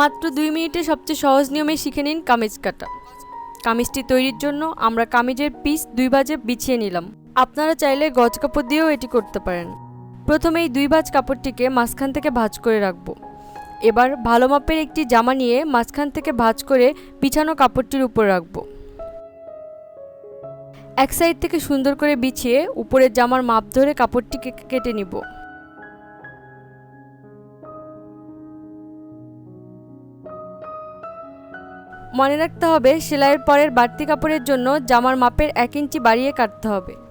মাত্র দুই মিনিটে সবচেয়ে সহজ নিয়মে শিখে নিন কামিজ কাটা। কামিজটি তৈরির জন্য আমরা কামিজের পিস দুই ভাজে বিছিয়ে নিলাম। আপনারা চাইলে গজ কাপড় দিয়েও এটি করতে পারেন। প্রথমে এই দুই ভাজ কাপড়টিকে মাঝখান থেকে ভাঁজ করে রাখব। এবার ভালো মাপের একটি জামা নিয়ে মাঝখান থেকে ভাঁজ করে বিছানো কাপড়টির উপর রাখব। এক সাইড থেকে সুন্দর করে বিছিয়ে উপরের জামার মাপ ধরে কাপড়টিকে কেটে নিব। মনে রাখতে হবে, সেলাইয়ের পরের বাড়তি কাপড়ের জন্য জামার মাপের এক ইঞ্চি বাড়িয়ে কাটতে হবে।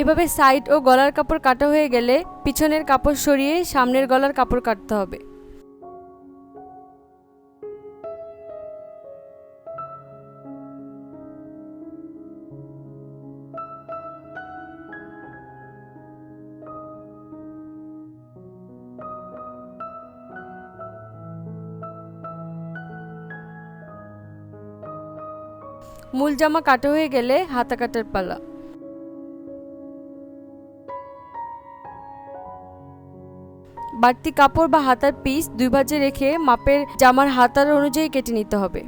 এভাবে সাইড ও গলার কাপড় কাটা হয়ে গেলে পিছনের কাপড় সরিয়ে সামনের গলার কাপড় কাটতে হবে। মূল জামা কাটা হয়ে গেলে হাতা কাটার পালা। বাড়তি কাপড় বা হাতার পিস দুই ভাজে রেখে মাপের জামার হাতার অনুযায়ী কেটে নিতে হবে।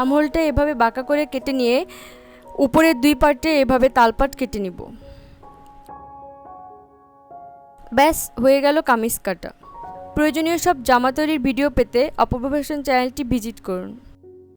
আমহোলটা এভাবে বাঁকা করে কেটে নিয়ে উপরের দুই পার্টে এভাবে তালপাট কেটে নিব। ব্যাস, হয়ে গেল কামিজ কাটা। প্রয়োজনীয় সব জামা তৈরির ভিডিও পেতে অপপ্রফেশন চ্যানেলটি ভিজিট করুন।